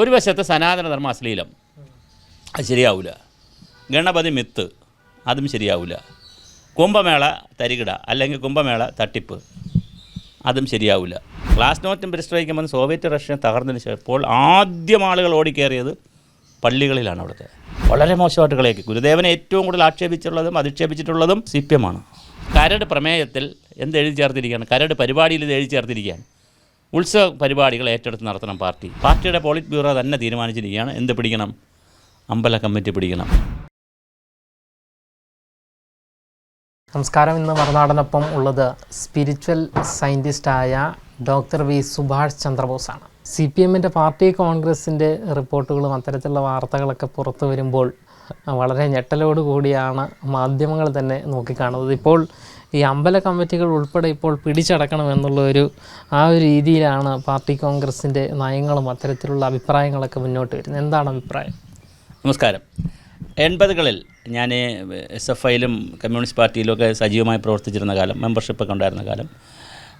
ഒരു വശത്ത് സനാതനധർമ്മ അശ്ലീലം അത് ശരിയാവില്ല ഗണപതി മിത്ത് അതും ശരിയാവില്ല കുംഭമേള തരികിട അല്ലെങ്കിൽ കുംഭമേള തട്ടിപ്പ് അതും ശരിയാവില്ല ക്ലാസ് നോട്ടും പരിശ്രമിക്കുമ്പോൾ സോവിയറ്റ് റഷ്യ തകർന്നതിന് ശേഷം ഇപ്പോൾ ആദ്യം ആളുകൾ ഓടിക്കേറിയത് പള്ളികളിലാണ് അവിടുത്തെ. വളരെ മോശമായിട്ട് കളിയാക്കി. ഗുരുദേവനെ ഏറ്റവും കൂടുതൽ ആക്ഷേപിച്ചിട്ടുള്ളതും അധിക്ഷേപിച്ചിട്ടുള്ളതും സി പി എമ്മാണ് കരട് പ്രമേയത്തിൽ എന്ത് എഴുതി ചേർത്തിരിക്കുകയാണ്? കരട് പരിപാടിയിൽ ഇത് എഴുതി ചേർത്തിരിക്കുകയാണ്. ഉത്സവ പരിപാടികൾ ഏറ്റെടുത്ത് നടത്തണം പാർട്ടി. പാർട്ടിയുടെ പോളിറ്റ് ബ്യൂറോ തന്നെ തീരുമാനിച്ചിരിക്കുകയാണ്. എന്ത് പിടിക്കണം? അമ്പല കമ്മിറ്റി പിടിക്കണം. നമസ്കാരം. ഇന്ന് മറുനാടനൊപ്പം ഉള്ളത് സ്പിരിച്വൽ സയന്റിസ്റ്റായ ഡോക്ടർ വി സുഭാഷ് ചന്ദ്രബോസാണ്. സി പി എമ്മിന്റെ പാർട്ടി കോൺഗ്രസിന്റെ റിപ്പോർട്ടുകളും അത്തരത്തിലുള്ള വാർത്തകളൊക്കെ പുറത്തു വരുമ്പോൾ വളരെ ഞെട്ടലോട് കൂടിയാണ് മാധ്യമങ്ങൾ തന്നെ നോക്കിക്കാണുന്നത്. ഇപ്പോൾ ഈ അമ്പല കമ്മിറ്റികൾ ഉൾപ്പെടെ ഇപ്പോൾ പിടിച്ചടക്കണം എന്നുള്ള ഒരു ആ ഒരു രീതിയിലാണ് പാർട്ടി കോൺഗ്രസിന്റെ നയങ്ങളും അത്തരത്തിലുള്ള അഭിപ്രായങ്ങളൊക്കെ മുന്നോട്ട് വരുന്നത്. എന്താണ് അഭിപ്രായം? നമസ്കാരം. എൺപതുകളിൽ ഞാൻ എസ് എഫ് ഐയിലും കമ്മ്യൂണിസ്റ്റ് പാർട്ടിയിലും ഒക്കെ സജീവമായി പ്രവർത്തിച്ചിരുന്ന കാലം മെമ്പർഷിപ്പൊക്കെ ഉണ്ടായിരുന്ന കാലം.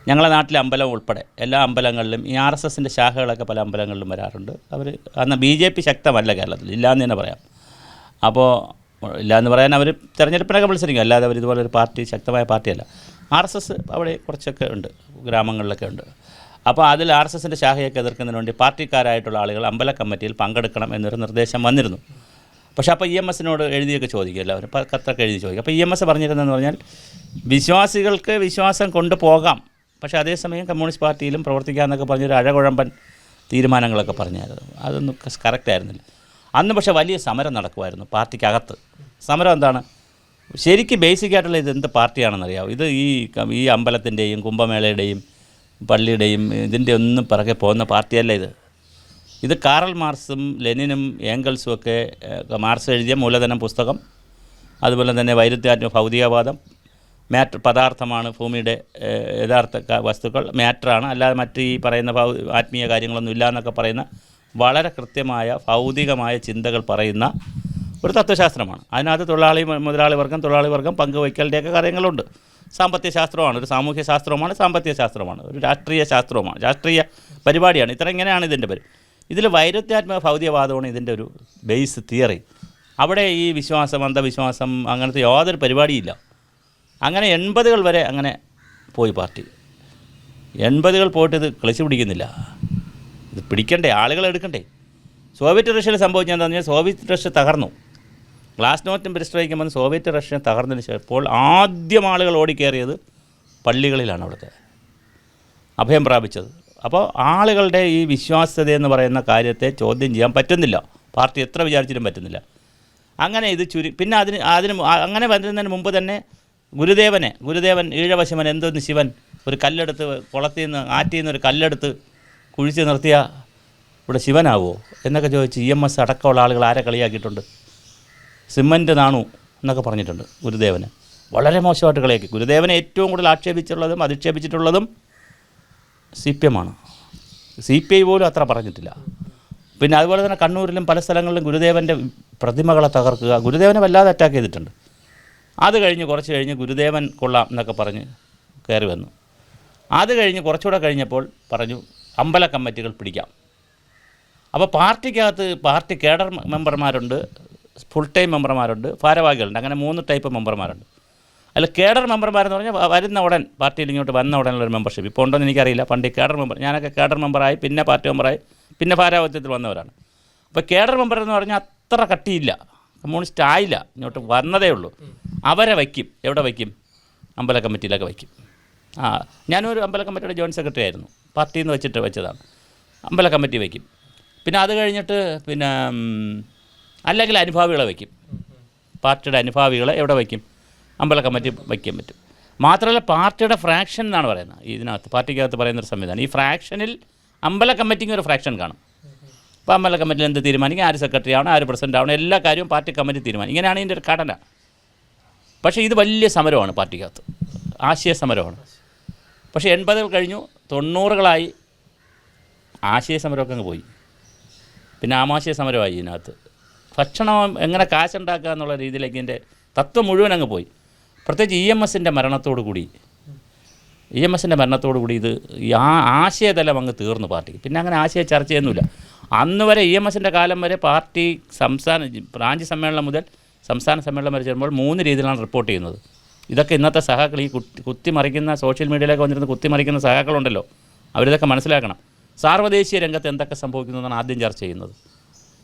ഞങ്ങളെ നാട്ടിലെ അമ്പലം ഉൾപ്പെടെ എല്ലാ അമ്പലങ്ങളിലും ഈ ആർ എസ് എസിന്റെ ശാഖകളൊക്കെ പല അമ്പലങ്ങളിലും വരാറുണ്ട്. അവർ അന്ന് ബി ജെ പി ശക്തമല്ല കേരളത്തിൽ ഇല്ലയെന്ന് തന്നെ പറയാം. അപ്പോൾ ഇല്ല എന്ന് പറയാൻ അവർ തെരഞ്ഞെടുപ്പിനൊക്കെ മത്സരിക്കും. അല്ലാതെ അവർ ഇതുപോലെ ഒരു പാർട്ടി ശക്തമായ പാർട്ടിയല്ല. ആർ എസ് എസ് അവിടെ കുറച്ചൊക്കെ ഉണ്ട് ഗ്രാമങ്ങളിലൊക്കെ ഉണ്ട്. അപ്പോൾ അതിൽ ആർ എസ് എസിന്റെ ശാഖയൊക്കെ എതിർക്കുന്നതിന് വേണ്ടി പാർട്ടിക്കാരായിട്ടുള്ള ആളുകൾ അമ്പല കമ്മിറ്റിയിൽ പങ്കെടുക്കണം എന്നൊരു നിർദ്ദേശം വന്നിരുന്നു. പക്ഷേ അപ്പോൾ ഇ എം എസിനോട് എഴുതിയൊക്കെ ചോദിക്കും എല്ലാവരും. കത്തൊക്കെ എഴുതി ചോദിക്കും. അപ്പോൾ ഇ എം എസ് പറഞ്ഞിരുന്നതെന്ന് പറഞ്ഞാൽ വിശ്വാസികൾക്ക് വിശ്വാസം കൊണ്ടുപോകാം പക്ഷേ അതേസമയം കമ്മ്യൂണിസ്റ്റ് പാർട്ടിയിലും പ്രവർത്തിക്കാമെന്നൊക്കെ പറഞ്ഞൊരു അഴകുഴമ്പൻ തീരുമാനങ്ങളൊക്കെ പറഞ്ഞായിരുന്നു. അതൊന്നും കറക്റ്റ് ആയിരുന്നില്ല അന്ന് പക്ഷേ വലിയ സമരം നടക്കുമായിരുന്നു പാർട്ടിക്കകത്ത്. സമരം എന്താണ്? ശരിക്കും ബേസിക് ആയിട്ടുള്ള ഇത് എന്ത് പാർട്ടിയാണെന്നറിയാമോ ഇത് ഈ ഈ അമ്പലത്തിന്റെയും കുംഭമേളയുടെയും പള്ളിയുടെയും ഇതിന്റെ ഒന്നും പിറകെ പോകുന്ന പാർട്ടിയല്ല ഇത്. ഇത് കാറൽ മാർക്സും ലെനിനും ഏംഗൽസും ഒക്കെ മാർക്സ് എഴുതിയ മൂലധനം പുസ്തകം അതുപോലെ തന്നെ വൈരുദ്ധ്യാത്മ ഭൗതികവാദം മാറ്റർ പദാർത്ഥമാണ് ഭൂമിയുടെ യഥാർത്ഥ വസ്തുക്കൾ മാറ്ററാണ്. അല്ലാതെ മറ്റ് ഈ പറയുന്ന ആത്മീയ കാര്യങ്ങളൊന്നും ഇല്ല എന്നൊക്കെ പറയുന്ന വളരെ കൃത്യമായ ഭൗതികമായ ചിന്തകൾ പറയുന്ന ഒരു തത്വശാസ്ത്രമാണ്. അതിനകത്ത് തൊഴിലാളി മുതലാളി വർഗം തൊഴിലാളി വർഗം പങ്കുവയ്ക്കലിന്റെയൊക്കെ കാര്യങ്ങളുണ്ട്. സാമ്പത്തിക ശാസ്ത്രമാണ് ഒരു സാമൂഹ്യ ശാസ്ത്രവുമാണ് സാമ്പത്തിക ശാസ്ത്രമാണ് ഒരു രാഷ്ട്രീയ ശാസ്ത്രവുമാണ് രാഷ്ട്രീയ പരിപാടിയാണ്. ഇത്ര ഇങ്ങനെയാണ് ഇതിന്റെ പേര്. ഇതിൽ വൈരുദ്ധ്യാത്മക ഭൗതികവാദമാണ് ഇതിന്റെ ഒരു ബേസ് തിയറി. അവിടെ ഈ വിശ്വാസം അന്ധവിശ്വാസം അങ്ങനത്തെ യാതൊരു പരിപാടിയില്ല. അങ്ങനെ എൺപതുകൾ വരെ അങ്ങനെ പോയി പാർട്ടി. എൺപതുകൾ പോയിട്ട് ഇത് കളിച്ചു പിടിക്കുന്നില്ല. ഇത് പിടിക്കണ്ടേ ആളുകൾ എടുക്കണ്ടേ. സോവിയറ്റ് റഷ്യയിൽ സംഭവിച്ചത് എന്താണെന്ന് പറഞ്ഞാൽ സോവിയറ്റ് റഷ്യ തകർന്നു. ഗ്ലാസ് നോട്ടും പരിശ്രമിക്കുമ്പോൾ സോവിയറ്റ് റഷ്യ തകർന്നതിന് ശേഷം ഇപ്പോൾ ആദ്യം ആളുകൾ ഓടിക്കേറിയത് പള്ളികളിലാണ് അവിടുത്തെ അഭയം പ്രാപിച്ചത്. അപ്പോൾ ആളുകളുടെ ഈ വിശ്വാസ്യത എന്ന് പറയുന്ന കാര്യത്തെ ചോദ്യം ചെയ്യാൻ പറ്റുന്നില്ല. പാർട്ടി എത്ര വിചാരിച്ചിട്ടും പറ്റുന്നില്ല. അങ്ങനെ ഇത് ചുരു പിന്നെ അതിന് അതിന് അങ്ങനെ വരുന്നതിന് മുമ്പ് തന്നെ ഗുരുദേവനെ ഗുരുദേവൻ ഈഴവശമൻ എന്തൊന്ന് ശിവൻ ഒരു കല്ലെടുത്ത് കുളത്തിൽ നിന്ന് ആറ്റിൽ നിന്ന് ഒരു കല്ലെടുത്ത് കുഴിച്ച് നിർത്തിയ ഇവിടെ ശിവനാവോ? എന്നൊക്കെ ചോദിച്ച് ഇ എം എസ് അടക്കമുള്ള ആളുകൾ ആരെ കളിയാക്കിയിട്ടുണ്ട്? സിമന്റ് നാണു എന്നൊക്കെ പറഞ്ഞിട്ടുണ്ട് ഗുരുദേവന്. വളരെ മോശമായിട്ട് കളിയാക്കി. ഗുരുദേവനെ ഏറ്റവും കൂടുതൽ ആക്ഷേപിച്ചിട്ടുള്ളതും അധിക്ഷേപിച്ചിട്ടുള്ളതും സി പി എമ്മാണ് സി പി ഐ പോലും അത്ര പറഞ്ഞിട്ടില്ല. പിന്നെ അതുപോലെ തന്നെ കണ്ണൂരിലും പല സ്ഥലങ്ങളിലും ഗുരുദേവന്റെ പ്രതിമകളെ തകർക്കുക ഗുരുദേവനെ വല്ലാതെ അറ്റാക്ക് ചെയ്തിട്ടുണ്ട്. അത് കഴിഞ്ഞ് കുറച്ച് കഴിഞ്ഞ് ഗുരുദേവൻ കൊള്ളാം എന്നൊക്കെ പറഞ്ഞ് കയറി വന്നു. അത് കഴിഞ്ഞ് കുറച്ചുകൂടെ കഴിഞ്ഞപ്പോൾ പറഞ്ഞു അമ്പല കമ്മിറ്റികൾ പിടിക്കാം. അപ്പോൾ പാർട്ടിക്കകത്ത് പാർട്ടി കേഡർ മെമ്പർമാരുണ്ട് ഫുൾ ടൈം മെമ്പർമാരുണ്ട് ഭാരവാഹികളുണ്ട്. അങ്ങനെ മൂന്ന് ടൈപ്പ് മെമ്പർമാരുണ്ട്. അതിൽ കേഡർ മെമ്പർമാരെന്ന് പറഞ്ഞാൽ വരുന്ന ഉടൻ പാർട്ടിയിൽ ഇങ്ങോട്ട് വന്ന ഉടനുള്ള ഒരു മെമ്പർഷിപ്പ് ഇപ്പോൾ ഉണ്ടോയെന്ന് എനിക്കറിയില്ല. പണ്ട് കേഡർ മെമ്പർ ഞാനൊക്കെ കേഡർ മെമ്പറായി പിന്നെ പാർട്ടി മെമ്പറായി പിന്നെ ഭാരാവത്യത്തിൽ വന്നവരാണ്. അപ്പോൾ കേഡർ മെമ്പർ എന്ന് പറഞ്ഞാൽ അത്ര കട്ടിയില്ല. കമ്മ്യൂണിസ്റ്റ് ആയില്ല. ഇങ്ങോട്ട് വന്നതേ ഉള്ളൂ. അവരെ വയ്ക്കും. എവിടെ വയ്ക്കും? അമ്പല കമ്മിറ്റിയിലൊക്കെ വയ്ക്കും. ആ ഞാനൊരു അമ്പല കമ്മിറ്റിയുടെ ജോയിന്റ് സെക്രട്ടറി ആയിരുന്നു. പാർട്ടിയിൽ നിന്ന് വെച്ചിട്ട് വെച്ചതാണ്. അമ്പല കമ്മിറ്റി വയ്ക്കും പിന്നെ അത് കഴിഞ്ഞിട്ട് പിന്നെ അല്ലെങ്കിൽ അനുഭാവികളെ വയ്ക്കും പാർട്ടിയുടെ അനുഭാവികളെ എവിടെ വയ്ക്കും അമ്പല കമ്മിറ്റി വയ്ക്കാൻ പറ്റും. മാത്രമല്ല പാർട്ടിയുടെ ഫ്രാക്ഷൻ എന്നാണ് പറയുന്നത്. ഇതിനകത്ത് പാർട്ടിക്കകത്ത് പറയുന്നൊരു സംവിധാനം. ഈ ഫ്രാക്ഷനിൽ അമ്പല കമ്മിറ്റിക്ക് ഒരു ഫ്രാക്ഷൻ കാണും. അപ്പോൾ അമ്പല കമ്മിറ്റിയിൽ എന്ത് തീരുമാനിക്കും? ആര് സെക്രട്ടറി ആവണം ആര് പ്രസിഡന്റ് ആവണം എല്ലാ കാര്യവും പാർട്ടി കമ്മിറ്റി തീരുമാനിക്കും. ഇങ്ങനെയാണ് ഇതിന്റെ ഒരു ഘടന. പക്ഷേ ഇത് വലിയ സമരമാണ് പാർട്ടിക്കകത്ത്. ആശയ സമരമാണ്. പക്ഷേ എൺപതുകൾ കഴിഞ്ഞു തൊണ്ണൂറുകളായി ആശയ സമരമൊക്കെ അങ്ങ് പോയി. പിന്നെ ആമാശയ സമരമായി ഇതിനകത്ത്. ഭക്ഷണം എങ്ങനെ കാശുണ്ടാക്കുക എന്നുള്ള രീതിയിലേക്ക് ഇതിന്റെ തത്വം മുഴുവൻ അങ്ങ് പോയി. പ്രത്യേകിച്ച് ഇ എം എസിന്റെ മരണത്തോടു കൂടി. ഇ എം എസിന്റെ മരണത്തോടു കൂടി ഇത് ആ ആശയതലം അങ്ങ് തീർന്നു പാർട്ടി പിന്നെ അങ്ങനെ ആശയ ചർച്ചയൊന്നുമില്ല. അന്ന് വരെ ഇ എം എസിന്റെ കാലം വരെ പാർട്ടി സംസ്ഥാന ബ്രാഞ്ച് സമ്മേളനം മുതൽ സംസ്ഥാന സമ്മേളനം വരെ ചേരുമ്പോൾ മൂന്ന് രീതിയിലാണ് റിപ്പോർട്ട് ചെയ്യുന്നത്. ഇതൊക്കെ ഇന്നത്തെ സഹാക്കൾ ഈ കുത്തി കുത്തിമറിക്കുന്ന സോഷ്യൽ മീഡിയയിലൊക്കെ വന്നിരുന്ന കുത്തിമറിക്കുന്ന സഹാക്കളുണ്ടല്ലോ അവരിതൊക്കെ മനസ്സിലാക്കണം. സാർവദേശീയ രംഗത്ത് എന്തൊക്കെ സംഭവിക്കുന്നു എന്നാണ് ആദ്യം ചർച്ച ചെയ്യുന്നത്.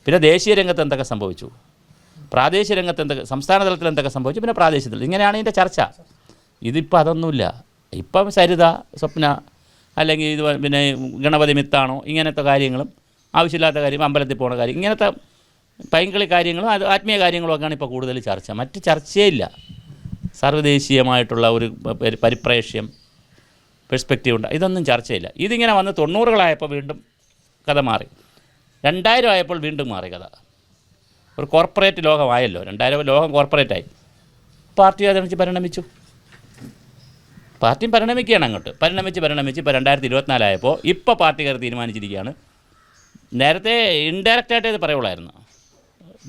പിന്നെ ദേശീയ രംഗത്ത് എന്തൊക്കെ സംഭവിച്ചു? പ്രാദേശിക രംഗത്ത് എന്തൊക്കെ സംസ്ഥാന തലത്തിൽ എന്തൊക്കെ സംഭവിച്ചു? പിന്നെ പ്രാദേശിക തലത്തിൽ. ഇങ്ങനെയാണ് ഇതിന്റെ ചർച്ച. ഇതിപ്പോൾ അതൊന്നുമില്ല. ഇപ്പം സരിത സ്വപ്ന അല്ലെങ്കിൽ ഇത് പിന്നെ ഗണപതി മിത്താണോ ഇങ്ങനത്തെ കാര്യങ്ങളും ആവശ്യമില്ലാത്ത കാര്യം അമ്പലത്തിൽ പോണ കാര്യം ഇങ്ങനത്തെ പൈങ്കളി കാര്യങ്ങളും അത് ആത്മീയ കാര്യങ്ങളും ഒക്കെയാണ് ഇപ്പോൾ കൂടുതൽ ചർച്ച. മറ്റ് ചർച്ചയേ ഇല്ല. സർവദേശീയമായിട്ടുള്ള ഒരു പരി- പരിപ്രേക്ഷ്യം പെർസ്പെക്റ്റീവ് ഉണ്ട്. ഇതൊന്നും ചർച്ചയില്ല. ഇതിങ്ങനെ വന്ന് തൊണ്ണൂറുകളായപ്പോൾ വീണ്ടും കഥ മാറി. രണ്ടായിരം ആയപ്പോൾ വീണ്ടും മാറി കഥ. ഒരു കോർപ്പറേറ്റ് ലോകമായല്ലോ. രണ്ടായിരം ലോകം കോർപ്പറേറ്റായി പാർട്ടി അതിനെ പരിണമിച്ചു. പാർട്ടിയും പരിണമിക്കുകയാണ് അങ്ങോട്ട്. പരിണമിച്ച് പരിണമിച്ച് ഇപ്പോൾ രണ്ടായിരത്തി ഇരുപത്തിനാലായപ്പോൾ ഇപ്പോൾ പാർട്ടിക്കാർ തീരുമാനിച്ചിരിക്കുകയാണ്. നേരത്തെ ഇൻഡയറക്റ്റായിട്ട് ഇത് പറയുള്ളായിരുന്നു.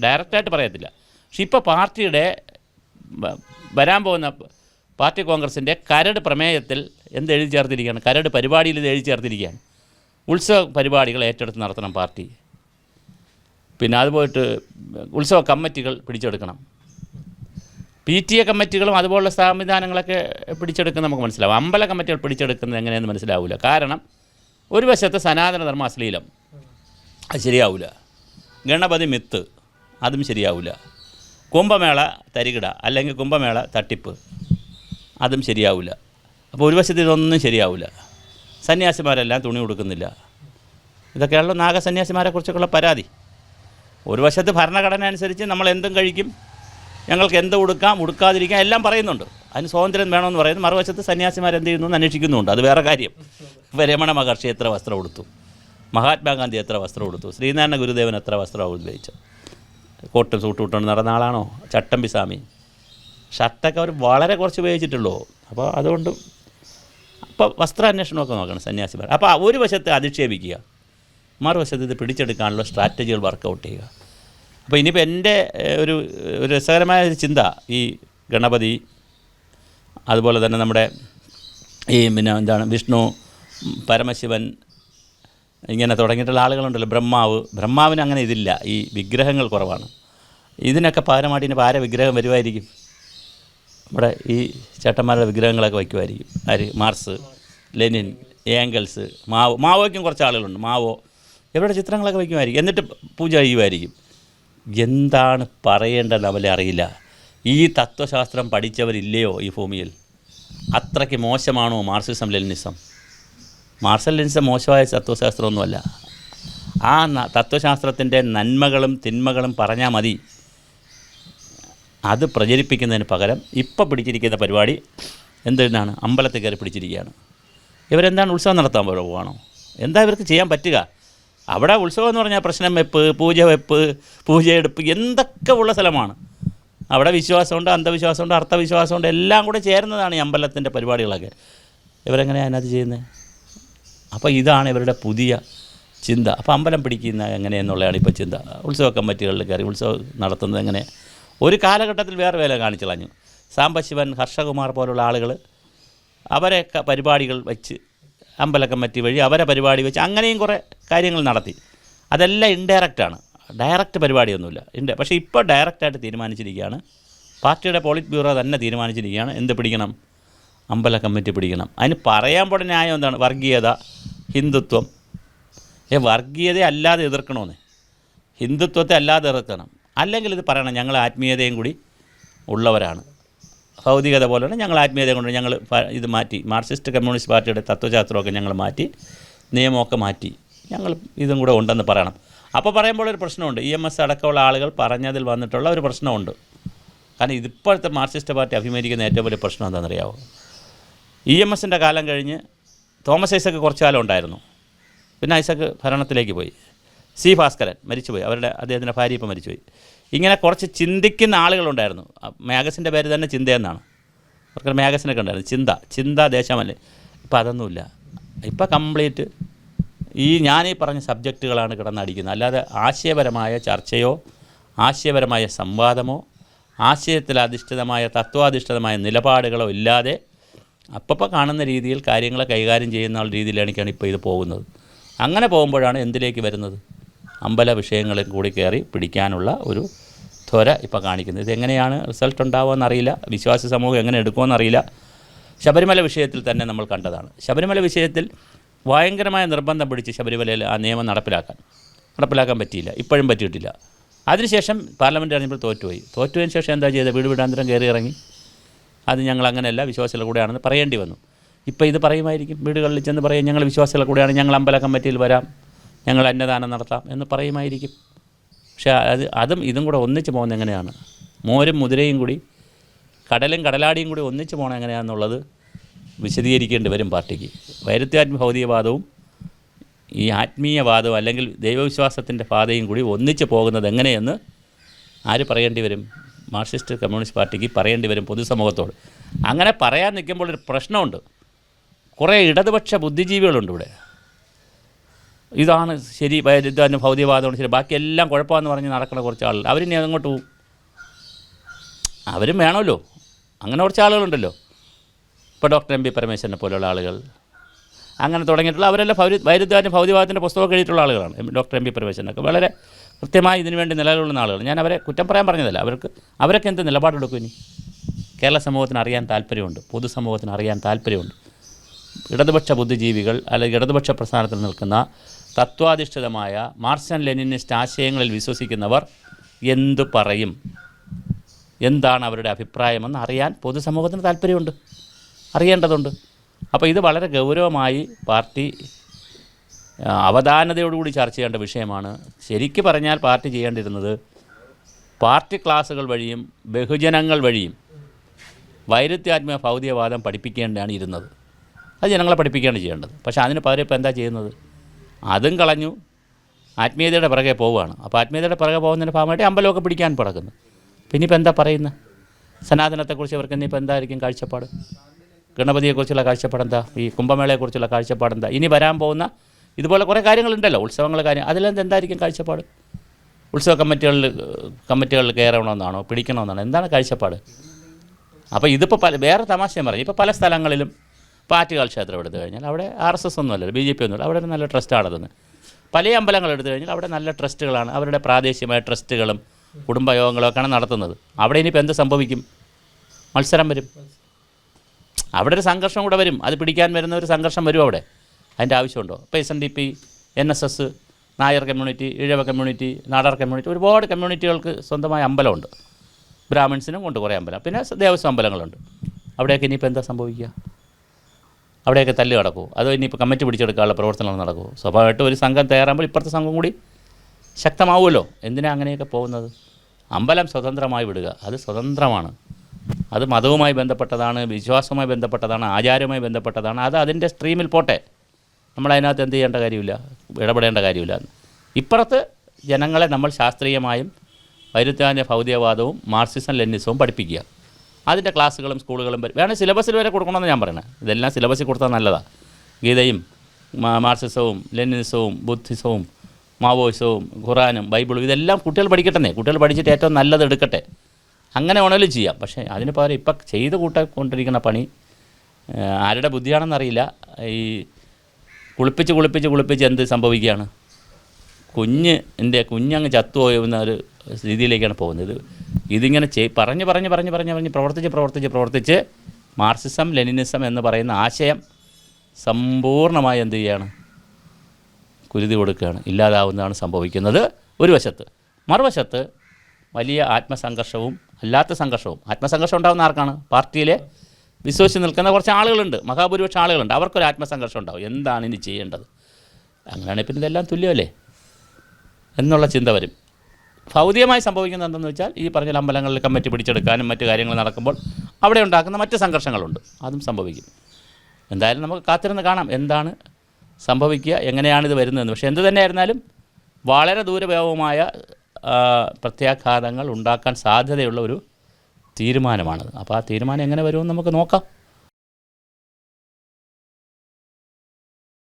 ഡയറക്റ്റായിട്ട് പറയത്തില്ല. പക്ഷെ ഇപ്പോൾ പാർട്ടിയുടെ വരാൻ പോകുന്ന പാർട്ടി കോൺഗ്രസിന്റെ കരട് പ്രമേയത്തിൽ എന്ത് എഴുതി ചേർത്തിരിക്കുകയാണ്? കരട് പരിപാടിയിൽ ഇത് എഴുതി ചേർത്തിരിക്കുകയാണ്. ഉത്സവ പരിപാടികൾ ഏറ്റെടുത്ത് നടത്തണം പാർട്ടി. പിന്നെ അതുപോയിട്ട് ഉത്സവ കമ്മിറ്റികൾ പിടിച്ചെടുക്കണം. പി ടി എ കമ്മിറ്റികളും അതുപോലുള്ള സംവിധാനങ്ങളൊക്കെ പിടിച്ചെടുക്കുന്ന നമുക്ക് മനസ്സിലാവും. അമ്പല കമ്മിറ്റികൾ പിടിച്ചെടുക്കുന്നത് എങ്ങനെയെന്ന് മനസ്സിലാവില്ല കാരണം ഒരു വശത്ത് സനാതനധർമ്മ അശ്ലീലം. അത് ശരിയാവില്ല ഗണപതി മിത്ത് അതും ശരിയാവില്ല കുംഭമേള തരികിട അല്ലെങ്കിൽ കുംഭമേള തട്ടിപ്പ്. അതും ശരിയാവില്ല അപ്പോൾ ഒരു വശത്ത് ഇതൊന്നും ശരിയാവില്ല സന്യാസിമാരെല്ലാം തുണി കൊടുക്കുന്നില്ല ഇതൊക്കെയാണല്ലോ നാഗസന്യാസിമാരെ കുറിച്ചൊക്കെയുള്ള പരാതി. ഒരു വശത്ത് ഭരണഘടന അനുസരിച്ച് നമ്മൾ എന്തും കഴിക്കും. ഞങ്ങൾക്ക് എന്ത് കൊടുക്കാം കൊടുക്കാതിരിക്കാം എല്ലാം പറയുന്നുണ്ട്. അതിന് സ്വാതന്ത്ര്യം വേണമെന്ന് പറയുന്നു. മറുവശത്ത് സന്യാസിമാർ എന്ത് ചെയ്യുന്നു എന്ന് അന്വേഷിക്കുന്നുണ്ട് അത് വേറെ കാര്യം. ഇപ്പോൾ രമണ മഹർഷി എത്ര വസ്ത്രം ഉടുത്തു? മഹാത്മാഗാന്ധി എത്ര വസ്ത്രം ഉടുത്തു? ശ്രീനാരായണ ഗുരുദേവൻ എത്ര വസ്ത്രം ഉപയോഗിച്ചു കോട്ടും സൂട്ടും ഇട്ടുകൊണ്ട് നടന്ന ആളാണോ? ചട്ടമ്പി സ്വാമി. ഷർട്ടൊക്കെ അവർ വളരെ കുറച്ച് ഉപയോഗിച്ചിട്ടുള്ളൂ. അപ്പോൾ അതുകൊണ്ട് അപ്പോൾ വസ്ത്രാന്വേഷണമൊക്കെ നോക്കണം സന്യാസിമാർ. അപ്പോൾ ഒരു വശത്ത് അധിക്ഷേപിക്കുക മറുവശത്ത് ഇത് പിടിച്ചെടുക്കാനുള്ള സ്ട്രാറ്റജികൾ വർക്കൗട്ട് ചെയ്യുക. അപ്പോൾ ഇനിയിപ്പോൾ എന്റെ ഒരു ഒരു രസകരമായ ഒരു ചിന്ത ഈ ഗണപതി അതുപോലെ തന്നെ നമ്മുടെ ഈ പിന്നെ എന്താണ് വിഷ്ണു പരമശിവൻ ഇങ്ങനെ തുടങ്ങിയിട്ടുള്ള ആളുകളുണ്ടല്ലോ. ബ്രഹ്മാവ്. ബ്രഹ്മാവിന് അങ്ങനെ ഇതില്ല. ഈ വിഗ്രഹങ്ങൾ കുറവാണ്. ഇതിനൊക്കെ പകരമായിട്ട് ആരെ വിഗ്രഹം വരുമായിരിക്കും. നമ്മുടെ ഈ ചേട്ടന്മാരുടെ വിഗ്രഹങ്ങളൊക്കെ വയ്ക്കുമായിരിക്കും. ആര്? Marx Lenin Engels Mao. മാവോയ്ക്കും കുറച്ച് ആളുകളുണ്ട്. മാവോ. ഇവരുടെ ചിത്രങ്ങളൊക്കെ വയ്ക്കുമായിരിക്കും. എന്നിട്ട് പൂജ ചെയ്യുമായിരിക്കും. എന്താണ് പറയേണ്ടത് അവരെ അറിയില്ല. ഈ തത്വശാസ്ത്രം പഠിച്ചവരില്ലയോ ഈ ഭൂമിയിൽ? അത്രയ്ക്ക് മോശമാണോ മാർസിസം ലെനിനിസം? മാർസൽ ലിൻസ് മോശമായ തത്വശാസ്ത്രമൊന്നുമല്ല. ആ തത്വശാസ്ത്രത്തിന്റെ നന്മകളും തിന്മകളും പറഞ്ഞാൽ മതി. അത് പ്രചരിപ്പിക്കുന്നതിന് പകരം ഇപ്പോൾ പിടിച്ചിരിക്കുന്ന പരിപാടി എന്തെന്നാണ്? അമ്പലത്തിൽ കയറി പിടിച്ചിരിക്കുകയാണ്. ഇവരെന്താണ് ഉത്സവം നടത്താൻ പോവാണോ? എന്താ ഇവർക്ക് ചെയ്യാൻ പറ്റുക? അവിടെ ഉത്സവം എന്ന് പറഞ്ഞാൽ പ്രശ്നം വെപ്പ് പൂജ വെപ്പ് പൂജയെടുപ്പ് എന്തൊക്കെ ഉള്ള സ്ഥലമാണ്. അവിടെ വിശ്വാസമുണ്ട് അന്ധവിശ്വാസമുണ്ട് അർത്ഥവിശ്വാസമുണ്ട് എല്ലാം കൂടെ ചേരുന്നതാണ് ഈ അമ്പലത്തിന്റെ പരിപാടികളൊക്കെ. ഇവരെങ്ങനെയാണ് അതിനകത്ത് ചെയ്യുന്നത്? അപ്പോൾ ഇതാണ് ഇവരുടെ പുതിയ ചിന്ത. അപ്പോൾ അമ്പലം പിടിക്കുന്ന എങ്ങനെയെന്നുള്ളതാണ് ഇപ്പോൾ ചിന്ത. ഉത്സവ കമ്മിറ്റികളിൽ കയറി ഉത്സവം നടത്തുന്നത് എങ്ങനെ? ഒരു കാലഘട്ടത്തിൽ വേറെ വേല കാണിച്ചു കളഞ്ഞു. സാംബശിവൻ ഹർഷകുമാർ പോലുള്ള ആളുകൾ അവരെ പരിപാടികൾ വെച്ച് അമ്പല കമ്മിറ്റി വഴി അവരെ പരിപാടി വെച്ച് അങ്ങനെയും കുറേ കാര്യങ്ങൾ നടത്തി. അതെല്ലാം ഇൻഡയറക്റ്റാണ് ഡയറക്റ്റ് പരിപാടിയൊന്നുമില്ല. ഇൻഡ പക്ഷേ ഇപ്പോൾ ഡയറക്റ്റായിട്ട് തീരുമാനിച്ചിരിക്കുകയാണ്. പാർട്ടിയുടെ പോളിറ്റ് ബ്യൂറോ തന്നെ തീരുമാനിച്ചിരിക്കുകയാണ്. എന്ത് പിടിക്കണം? അമ്പല കമ്മിറ്റി പിടിക്കണം. അതിന് പറയാൻ പോലെ ന്യായം എന്താണ്? വർഗീയത ഹിന്ദുത്വം. ഏ വർഗീയത അല്ലാതെ എതിർക്കണമെന്ന് ഹിന്ദുത്വത്തെ അല്ലാതെ എതിർക്കണം. അല്ലെങ്കിൽ ഇത് പറയണം ഞങ്ങൾ ആത്മീയതയും കൂടി ഉള്ളവരാണ്. ഭൗതികത പോലെയാണ് ഞങ്ങൾ ആത്മീയത കൊണ്ട് ഞങ്ങൾ ഇത് മാറ്റി. മാർക്സിസ്റ്റ് കമ്മ്യൂണിസ്റ്റ് പാർട്ടിയുടെ തത്വശാസ്ത്രമൊക്കെ ഞങ്ങൾ മാറ്റി നിയമമൊക്കെ മാറ്റി. ഞങ്ങൾ ഇതും കൂടെ ഉണ്ടെന്ന് പറയണം. അപ്പോൾ പറയുമ്പോൾ ഒരു പ്രശ്നമുണ്ട്. ഇ എം എസ് അടക്കമുള്ള ആളുകൾ പറഞ്ഞതിൽ വന്നിട്ടുള്ള ഒരു പ്രശ്നമുണ്ട്. കാരണം ഇതിപ്പോഴത്തെ മാർക്സിസ്റ്റ് പാർട്ടി അഭിമുഖീകരിക്കുന്ന ഏറ്റവും വലിയ പ്രശ്നം എന്താണെന്നറിയാമോ ഇ എം എസിന്റെ കാലം കഴിഞ്ഞ് തോമസ് ഐസക്ക് കുറച്ച് കാലം ഉണ്ടായിരുന്നു. പിന്നെ ഐസക്ക് ഭരണത്തിലേക്ക് പോയി. സി ഭാസ്കരൻ മരിച്ചുപോയി. അവരുടെ അദ്ദേഹത്തിന്റെ ഭാര്യ ഇപ്പോൾ മരിച്ചുപോയി. ഇങ്ങനെ കുറച്ച് ചിന്തിക്കുന്ന ആളുകളുണ്ടായിരുന്നു. മാഗസിന്റെ പേര് തന്നെ ചിന്തയെന്നാണ് അവർക്ക് മാഗസിനൊക്കെ ഉണ്ടായിരുന്നു. ചിന്ത ചിന്ത ദേശമല്ലേ ഇപ്പം അതൊന്നുമില്ല. ഇപ്പം കംപ്ലീറ്റ് ഈ ഞാനീ പറഞ്ഞ സബ്ജക്റ്റുകളാണ് കിടന്നടിക്കുന്നത്. അല്ലാതെ ആശയപരമായ ചർച്ചയോ ആശയപരമായ സംവാദമോ ആശയത്തിലധിഷ്ഠിതമായ തത്വാധിഷ്ഠിതമായ നിലപാടുകളോ ഇല്ലാതെ അപ്പപ്പോൾ കാണുന്ന രീതിയിൽ കാര്യങ്ങളെ കൈകാര്യം ചെയ്യുന്ന രീതിയിലേക്കാണ് ഇപ്പോൾ ഇത് പോകുന്നത്. അങ്ങനെ പോകുമ്പോഴാണ് എന്തിലേക്ക് വരുന്നത്? അമ്പല വിഷയങ്ങളിൽ കൂടി കയറി പിടിക്കാനുള്ള ഒരു ത്വര ഇപ്പോൾ കാണിക്കുന്നത്. ഇതെങ്ങനെയാണ് റിസൾട്ട് ഉണ്ടാവുമെന്നറിയില്ല വിശ്വാസി സമൂഹം എങ്ങനെ എടുക്കുമെന്നറിയില്ല ശബരിമല വിഷയത്തിൽ തന്നെ നമ്മൾ കണ്ടതാണ്. ശബരിമല വിഷയത്തിൽ ഭയങ്കരമായ നിർബന്ധം പിടിച്ച് ശബരിമലയിൽ ആ നിയമം നടപ്പിലാക്കാൻ നടപ്പിലാക്കാൻ പറ്റിയില്ല. ഇപ്പോഴും പറ്റിയിട്ടില്ല. അതിനുശേഷം പാർലമെന്റ് അറിഞ്ഞപ്പോൾ തോറ്റുപോയി. തോറ്റുപോയതിന് ശേഷം എന്താ ചെയ്തത്? വീട് വീടാന്തരം കയറി ഇറങ്ങി. അത് ഞങ്ങൾ അങ്ങനെയല്ല വിശ്വാസികളുടെ കൂടെയാണെന്ന് പറയേണ്ടി വന്നു. ഇപ്പോൾ ഇത് പറയുമായിരിക്കും വീടുകളിൽ ചെന്ന് പറയും ഞങ്ങൾ വിശ്വാസികളുടെ കൂടെയാണ് ഞങ്ങൾ അമ്പല കമ്മിറ്റിയിൽ വരാം ഞങ്ങൾ അന്നദാനം നടത്താം എന്ന് പറയുമായിരിക്കും. പക്ഷേ അത് അതും ഇതും കൂടെ ഒന്നിച്ച് പോകുന്നത് എങ്ങനെയാണ്? മോരും മുതിരയും കൂടി കടലും കടലാടിയും കൂടി ഒന്നിച്ച് പോകണം എങ്ങനെയാണെന്നുള്ളത് വിശദീകരിക്കേണ്ടി വരും പാർട്ടിക്ക്. വൈരുദ്ധ്യാത്മ ഭൗതികവാദവും ഈ ആത്മീയവാദവും അല്ലെങ്കിൽ ദൈവവിശ്വാസത്തിന്റെ പാതയും കൂടി ഒന്നിച്ച് പോകുന്നത് എങ്ങനെയെന്ന് ആര് പറയേണ്ടി വരും? മാർക്സിസ്റ്റ് കമ്മ്യൂണിസ്റ്റ് പാർട്ടിക്ക് പറയേണ്ടി വരും പൊതുസമൂഹത്തോട്. അങ്ങനെ പറയാൻ നിൽക്കുമ്പോൾ ഒരു പ്രശ്നമുണ്ട്. കുറേ ഇടതുപക്ഷ ബുദ്ധിജീവികളുണ്ട് ഇവിടെ. ഇതാണ് ശരി ഇതാണ് ഭൗതികവാദമാണ് ശരി ബാക്കിയെല്ലാം കുഴപ്പമാണെന്ന് പറഞ്ഞ് നടക്കുന്ന കുറച്ച് ആളുകൾ. അവരിനി അങ്ങോട്ട് പോവും അവരും വേണമല്ലോ. അങ്ങനെ കുറച്ച് ആളുകളുണ്ടല്ലോ. ഇപ്പോൾ ഡോക്ടർ എം പി പരമേശ്വരനെ പോലെയുള്ള ആളുകൾ. അങ്ങനെ തുടങ്ങിയിട്ടുള്ള അവരെല്ലാം ഭൗതി വൈരുദ്ധ്യാനും ഭൗതികവാദത്തിന്റെ പുസ്തകം എഴുതിയിട്ടുള്ള ആളുകളാണ്. ഡോക്ടർ എം പി പരമേശ്വരനൊക്കെ വളരെ കൃത്യമായി ഇതിനു വേണ്ടി നിലകൊള്ളുന്ന ആളുകൾ. ഞാൻ അവരെ കുറ്റം പറയാൻ പറഞ്ഞതല്ല. അവർക്ക് അവരൊക്കെ എന്ത് നിലപാടെടുക്കും ഇനി? കേരള സമൂഹത്തിന് അറിയാൻ താല്പര്യമുണ്ട്. പൊതുസമൂഹത്തിന് അറിയാൻ താല്പര്യമുണ്ട്. ഇടതുപക്ഷ ബുദ്ധിജീവികൾ അല്ലെങ്കിൽ ഇടതുപക്ഷ പ്രസ്ഥാനത്തിൽ നിൽക്കുന്ന തത്വാധിഷ്ഠിതമായ മാർസൻ ലെനിനിസ്റ്റ് ആശയങ്ങളിൽ വിശ്വസിക്കുന്നവർ എന്തു പറയും? എന്താണ് അവരുടെ അഭിപ്രായമെന്ന് അറിയാൻ പൊതുസമൂഹത്തിന് താല്പര്യമുണ്ട്. അറിയേണ്ടതുണ്ട്. അപ്പോൾ ഇത് വളരെ ഗൗരവമായി പാർട്ടി അവധാനതയോടുകൂടി ചർച്ച ചെയ്യേണ്ട വിഷയമാണ്. ശരിക്ക് പറഞ്ഞാൽ പാർട്ടി ചെയ്യേണ്ടിരുന്നത് പാർട്ടി ക്ലാസുകൾ വഴിയും ബഹുജനങ്ങൾ വഴിയും വൈരുദ്ധ്യാത്മ ഭൗതികവാദം പഠിപ്പിക്കേണ്ടതാണ് ഇരുന്നത്. അത് ജനങ്ങളെ പഠിപ്പിക്കുകയാണ് ചെയ്യേണ്ടത്. പക്ഷേ അതിന് പകരം ഇപ്പോൾ എന്താ ചെയ്യുന്നത്? അതും കളഞ്ഞു ആത്മീയതയുടെ പിറകെ പോവുകയാണ്. അപ്പോൾ ആത്മീയതയുടെ പിറകെ പോകുന്നതിന്റെ ഭാഗമായിട്ട് അമ്പലമൊക്കെ പിടിക്കാൻ പിടക്കുന്നു പിന്നെ ഇപ്പോൾ എന്താ പറയുന്നത്? സനാതനത്തെക്കുറിച്ച് അവർക്ക് ഇനിയിപ്പോൾ എന്തായിരിക്കും കാഴ്ചപ്പാട്? ഗണപതിയെക്കുറിച്ചുള്ള കാഴ്ചപ്പാട് എന്താ ഈ കുംഭമേളയെക്കുറിച്ചുള്ള കാഴ്ചപ്പാട് എന്താ ഇനി വരാൻ പോകുന്ന ഇതുപോലെ കുറേ കാര്യങ്ങളുണ്ടല്ലോ ഉത്സവങ്ങൾ കാര്യം. അതിലെന്ത് എന്തായിരിക്കും കാഴ്ചപ്പാട്? ഉത്സവ കമ്മിറ്റികളിൽ കമ്മിറ്റികളിൽ കയറണമെന്നാണോ പിടിക്കണമെന്നാണോ? എന്താണ് കാഴ്ചപ്പാട്? അപ്പോൾ ഇതിപ്പോൾ പല വേറെ തമാശയും പറഞ്ഞു. ഇപ്പോൾ പല സ്ഥലങ്ങളിലും പാറ്റുകാൽ ക്ഷേത്രം എടുത്തു കഴിഞ്ഞാൽ അവിടെ ആർ എസ് എസ് ഒന്നുമല്ല ബി ജെ പി ഒന്നുമില്ല അവിടെ നല്ല ട്രസ്റ്റാണതെന്ന് പല അമ്പലങ്ങൾ എടുത്തു കഴിഞ്ഞാൽ അവിടെ നല്ല ട്രസ്റ്റുകളാണ് അവരുടെ പ്രാദേശികമായ ട്രസ്റ്റുകളും കുടുംബയോഗങ്ങളൊക്കെയാണ് നടത്തുന്നത്. അവിടെ ഇനിയിപ്പോൾ എന്ത് സംഭവിക്കും? മത്സരം വരും. അവിടെ ഒരു സംഘർഷം കൂടെ വരും. അത് പിടിക്കാൻ വരുന്ന ഒരു സംഘർഷം വരും അവിടെ. അതിന്റെ ആവശ്യമുണ്ടോ? ഇപ്പോൾ S N D P N S S Nair community Ezhava community Nadar community ഒരുപാട് കമ്മ്യൂണിറ്റികൾക്ക് സ്വന്തമായ അമ്പലമുണ്ട്. ബ്രാഹ്മിൺസിനും കൊണ്ട് കുറേ അമ്പലം. പിന്നെ ദേവസ്വം അമ്പലങ്ങളുണ്ട്. അവിടെയൊക്കെ ഇനിയിപ്പോൾ എന്താ സംഭവിക്കുക? അവിടെയൊക്കെ തല്ല് കിടക്കുമോ അതോ ഇനിയിപ്പോൾ കമ്മിറ്റി പിടിച്ചെടുക്കാനുള്ള പ്രവർത്തനങ്ങൾ നടക്കുമോ സ്വാഭാവികമായിട്ടും ഒരു സംഘം തയ്യാറാകുമ്പോൾ ഇപ്പുറത്തെ സംഘം കൂടി ശക്തമാവുമല്ലോ. എന്തിനാ അങ്ങനെയൊക്കെ പോകുന്നത്? അമ്പലം സ്വതന്ത്രമായി വിടുക. അത് സ്വതന്ത്രമാണ്. അത് മതവുമായി ബന്ധപ്പെട്ടതാണ് വിശ്വാസവുമായി ബന്ധപ്പെട്ടതാണ് ആചാരവുമായി ബന്ധപ്പെട്ടതാണ്. അത് അതിന്റെ സ്ട്രീമിൽ പോട്ടെ. നമ്മളതിനകത്ത് എന്ത് ചെയ്യേണ്ട കാര്യമില്ല ഇടപെടേണ്ട കാര്യമില്ല. ഇപ്പുറത്ത് ജനങ്ങളെ നമ്മൾ ശാസ്ത്രീയമായും വൈരുദ്ധ്യാന ഭൗതികവാദവും മാർക്സിസം ലെന്നിസവും പഠിപ്പിക്കുക. അതിന്റെ ക്ലാസ്സുകളും സ്കൂളുകളും വേണേൽ സിലബസിൽ വരെ കൊടുക്കണമെന്ന് ഞാൻ പറയണേ. ഇതെല്ലാം സിലബസിൽ കൊടുത്താൽ നല്ലതാണ് ഗീതയും മാർക്സിസവും ലെനിനിസവും ബുദ്ധിസവും മാവോയിസവും ഖുറാനും ബൈബിളും ഇതെല്ലാം കുട്ടികൾ പഠിക്കട്ടെ കുട്ടികൾ പഠിച്ചിട്ട് ഏറ്റവും നല്ലത് എടുക്കട്ടെ. അങ്ങനെ വേണമെങ്കിലും ചെയ്യാം. പക്ഷേ അതിന് പകരം ഇപ്പം ചെയ്ത് കൂട്ടിക്കൊണ്ടിരിക്കുന്ന പണി ആരുടെ ബുദ്ധിയാണെന്നറിയില്ല. ഈ കുളിപ്പിച്ച് കുളിപ്പിച്ച് കുളിപ്പിച്ച് എന്ത് സംഭവിക്കുകയാണ്? കുഞ്ഞ് എന്റെ കുഞ്ഞങ്ങ് ചത്തുപോകുന്ന ഒരു രീതിയിലേക്കാണ് പോകുന്നത്. ഇതിങ്ങനെ ചെയ് പറഞ്ഞ് പറഞ്ഞ് പറഞ്ഞ് പറഞ്ഞ് പറഞ്ഞ് പ്രവർത്തിച്ച് പ്രവർത്തിച്ച് പ്രവർത്തിച്ച് മാർക്സിസം ലെനിനിസം എന്ന് പറയുന്ന ആശയം സമ്പൂർണമായി എന്ത് ചെയ്യുകയാണ് കുരുതി കൊടുക്കുകയാണ്. ഇല്ലാതാവുന്നതാണ് സംഭവിക്കുന്നത് ഒരു വശത്ത്. മറുവശത്ത് വലിയ ആത്മസംഘർഷവും അല്ലാത്ത സംഘർഷവും. ആത്മസംഘർഷം ഉണ്ടാകുന്ന ആർക്കാണ്? പാർട്ടിയിലെ വിശ്വസിച്ച് നിൽക്കുന്ന കുറച്ച് ആളുകളുണ്ട്. മഹാഭൂരിപക്ഷം ആളുകളുണ്ട്. അവർക്കൊരു ആത്മസംഘർഷം ഉണ്ടാവും. എന്താണ് ഇനി ചെയ്യേണ്ടത്? അങ്ങനെയാണെങ്കിൽ പിന്നെ ഇതെല്ലാം തുല്യമല്ലേ? എന്നുള്ള ചിന്ത വരും. ഭൗതികമായി സംഭവിക്കുന്നത് എന്തെന്ന് വെച്ചാൽ ഈ പറഞ്ഞ അമ്പലങ്ങളിൽ കമ്മിറ്റി പിടിച്ചെടുക്കാനും മറ്റു കാര്യങ്ങൾ നടക്കുമ്പോൾ അവിടെ ഉണ്ടാക്കുന്ന മറ്റ് സംഘർഷങ്ങളുണ്ട്. അതും സംഭവിക്കും. എന്തായാലും നമുക്ക് കാത്തിരുന്ന് കാണാം എന്താണ് സംഭവിക്കുക എങ്ങനെയാണിത് വരുന്നതെന്ന്. പക്ഷേ എന്ത് തന്നെയായിരുന്നാലും വളരെ ദൂരവ്യാപകമായ പ്രത്യാഘാതങ്ങൾ ഉണ്ടാക്കാൻ സാധ്യതയുള്ള ഒരു തീരുമാനമാണത്. അപ്പോൾ ആ തീരുമാനം എങ്ങനെ വരുമെന്ന് നമുക്ക് നോക്കാം.